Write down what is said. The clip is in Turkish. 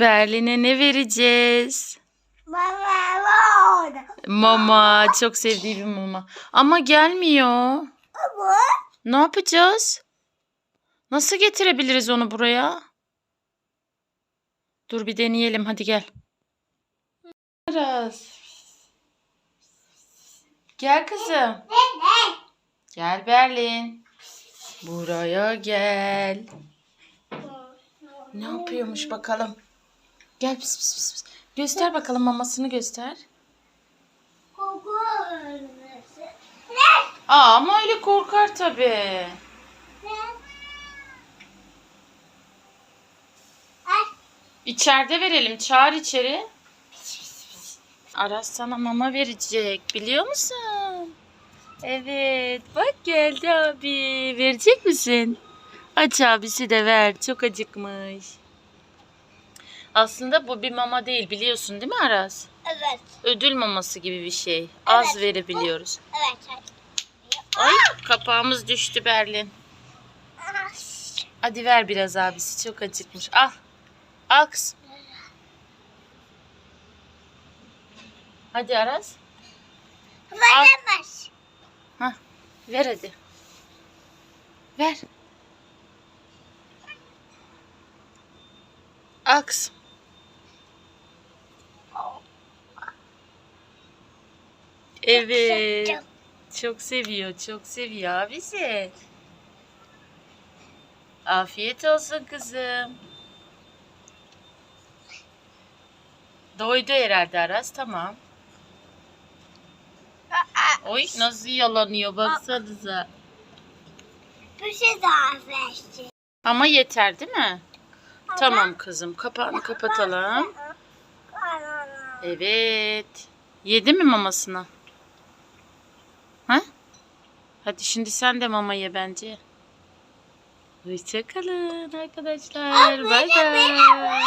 Berlin'e ne vereceğiz? Mama. Mama. Çok sevdiği bir mama. Ama gelmiyor. Ama Ne yapacağız? Nasıl getirebiliriz onu buraya? Dur bir deneyelim. Hadi gel. Aras. Gel kızım. Gel Berlin. Buraya gel. Ne yapıyormuş bakalım. Gel pis pis pis. pis. Göster bakalım mamasını göster. koku ölmesi. Aa ama öyle korkar tabii. İçeride verelim. Çağır içeri. Aras sana mama verecek. Biliyor musun? Evet. Bak geldi abi. Verecek misin? Aç abisi de ver. Çok acıkmış. Aslında bu bir mama değil biliyorsun değil mi Aras? Evet. Ödül maması gibi bir şey. Az Evet. verebiliyoruz. Evet. evet. Ay kapağımız düştü Berlin. Hadi ver biraz abisi. Çok acıkmış. Al. Al kızım. Hadi Aras. Veremez. Hah. Ver hadi. Ver. Al kızım. Evet. Çok- Çok seviyor, çok seviyor abisi. Afiyet olsun kızım. Doydu herhalde Aras, tamam. Aa, Oy nasıl yalanıyor baksanıza. Bir şey daha versin. Ama yeter değil mi? Tamam kızım, kapağını kapatalım. Evet. Yedi mi mamasını? Ha? Hadi şimdi sen de mama ye bence. Hoşçakalın arkadaşlar. Bay bay.